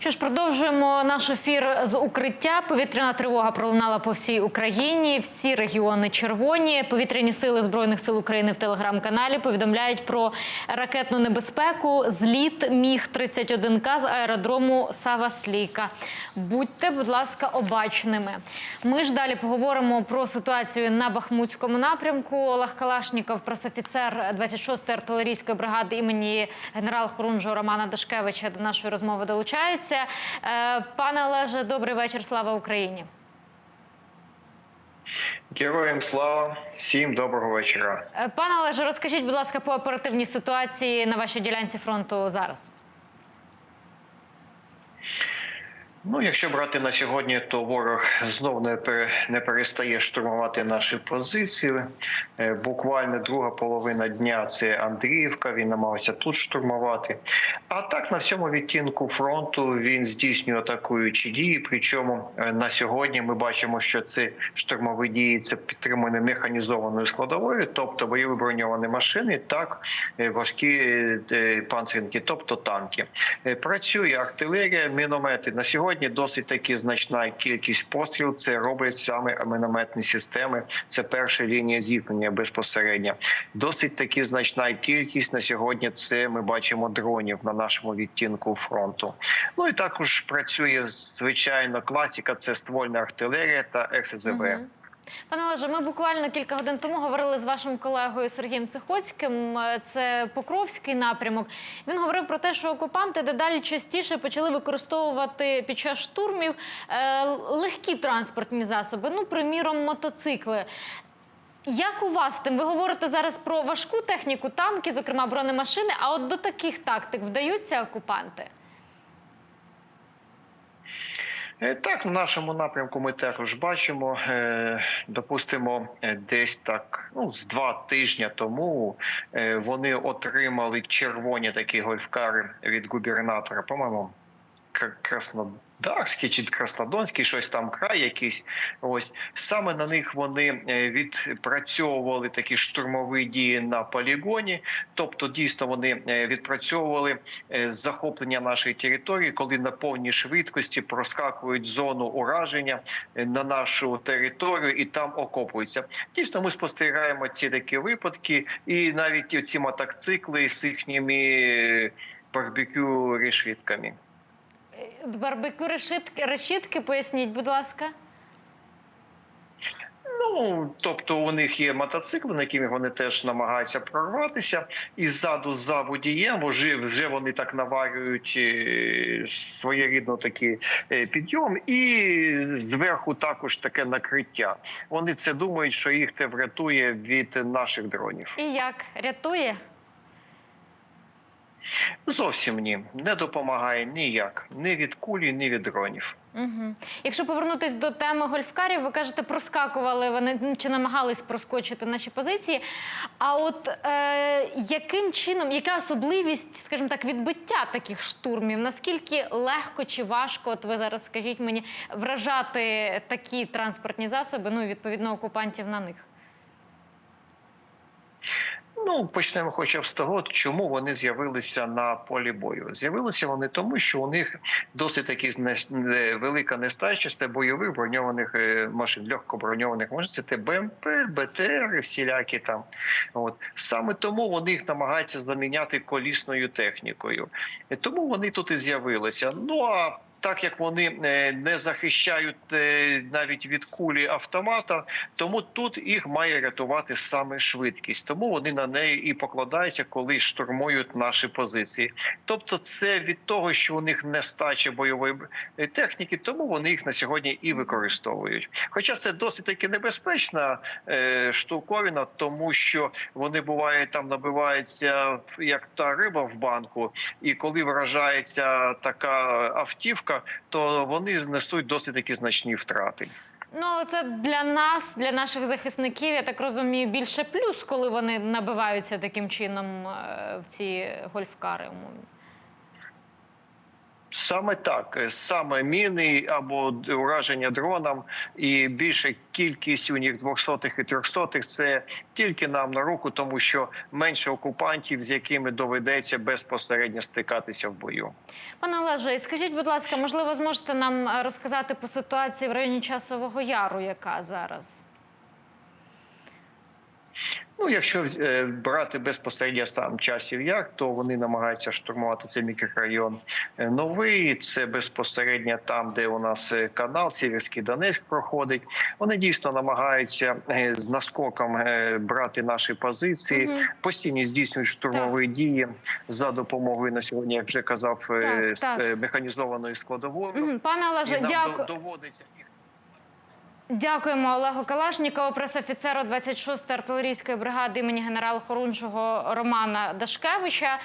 Що ж, продовжуємо наш ефір з укриття. Повітряна тривога пролунала по всій Україні. Всі регіони червоні. Повітряні сили збройних сил України в телеграм-каналі повідомляють про ракетну небезпеку. Зліт міг 31 к з аеродрому Саваслійка. Будьте, будь ласка, обачними. Ми ж далі поговоримо про ситуацію на Бахмутському напрямку. Олег Калашніков, пресофіцер 26-ї артилерійської бригади імені генерал-хорунжого Романа Дашкевича до нашої розмови долучаються. Е, Пане Олеже, добрий вечір. Слава Україні. Героям слава, всім доброго вечора. Е, Пане Олеже, розкажіть, будь ласка, по оперативній ситуації на вашій ділянці фронту зараз. Ну, якщо брати на сьогодні, то ворог знов не не перестає штурмувати наші позиції. Е, Буквально друга половина дня це Андріївка. Він намагався тут штурмувати. А так на всьому відтінку фронту він здійснює атакуючі дії. Причому е, на сьогодні ми бачимо, що це штурмові дії це підтримані механізованою складовою, тобто бойові броньовані машини, так е, важкі е, панцирники, тобто танки. Працює артилерія, міномети. На сьогодні досить таки значна кількість пострілів. Це роблять саме мінометні системи. Це перша лінія зіткнення безпосередньо. Досить таки значна кількість на сьогодні. Це ми бачимо дронів на нашому відтінку фронту. Ну і також працює звичайно класика. Це ствольна артилерія та РСЗВ. Пане Олеже, ми буквально кілька годин тому говорили з вашим колегою Сергієм Цихоцьким. Е, Це Покровський напрямок. Він говорив про те, що окупанти дедалі частіше почали використовувати під час штурмів е, легкі транспортні засоби, ну, приміром, мотоцикли. Як у вас тим? Ви говорите зараз про важку техніку, танки, зокрема бронемашини. А от до таких тактик вдаються окупанти? Е, Так, на нашому напрямку ми також бачимо. е, Допустимо, е, десь так ну з два тижні тому вони отримали червоні такі гольфкари від губернатора, по-моєму, Кр- Краснодарський чи Краснодонський, щось там край якийсь. Ось саме на них вони е, відпрацьовували такі штурмові дії на полігоні. Тобто, дійсно вони е, відпрацьовували е, захоплення нашої території, коли на повній швидкості проскакують зону ураження на нашу територію і там окопуються. Дійсно, ми спостерігаємо ці такі випадки, і навіть ці мотоцикли з їхніми барбекю решітками. Барбекю решітки, решітки, поясніть, будь ласка. Ну, тобто у них є мотоцикли, на якими вони теж намагаються прорватися, і ззаду за водієм вже, вже вони так наварюють е, своєрідно такий е, підйом, і зверху також таке накриття. Вони це думають, що їх те врятує від наших дронів. І як рятує? Зовсім ні, не допомагає ніяк ні від кулі, ні від дронів. Угу. Якщо повернутись до теми гольфкарів, ви кажете, проскакували вони чи намагались проскочити наші позиції. А от е, яким чином, яка особливість, скажімо так, відбиття таких штурмів? Наскільки легко чи важко, от ви зараз скажіть мені, вражати такі транспортні засоби, ну і відповідно окупантів на них? Ну, почнемо хоча б з того, чому вони з'явилися на полі бою. З'явилися вони тому, що у них досить таки велика нестача бойових броньованих е, машин, легкоброньованих машин. Це БМП, БТР, всілякі там. От саме тому вони їх намагаються заміняти колісною технікою. Тому вони тут і з'явилися. Ну а так як вони е, не захищають е, навіть від кулі автомата, тому тут їх має рятувати саме швидкість. Тому вони на неї і покладаються, коли штурмують наші позиції. Тобто, це від того, що у них нестача бойової е, техніки, тому вони їх на сьогодні і використовують. Хоча це досить таки небезпечна штуковина, тому що вони бувають там набиваються як та риба в банку, і коли вражається така автівка, то вони несуть досить такі значні втрати. Ну, це для нас, для наших захисників, я так розумію, більше плюс, коли вони набиваються таким чином е, в ці гольфкари умовні. Саме так, е, саме міни або ураження дроном, і більша кількість у них двохсотих і трьохсотих це тільки нам на руку, тому що менше окупантів, з якими доведеться безпосередньо стикатися в бою. Пане Олеже, скажіть, будь ласка, можливо, зможете нам е, розказати по ситуації в районі Часового Яру, яка зараз? Ну, якщо е, брати безпосередньо сам часів як, то вони намагаються штурмувати цей мікрорайон е, новий. Це безпосередньо там, де у нас е, канал Сіверський Донецьк проходить. Вони дійсно намагаються з наскоком брати наші позиції, Мгм. постійно здійснюють штурмові дії за допомогою на сьогодні, як вже казав, Так, так. механізованої складової. Мгм. Пане Олеже, дякую. до- доводиться їх Дякуємо Олегу Калашнікову, пресофіцеру 26-ї артилерійської бригади імені генерала Хорунжого Романа Дашкевича.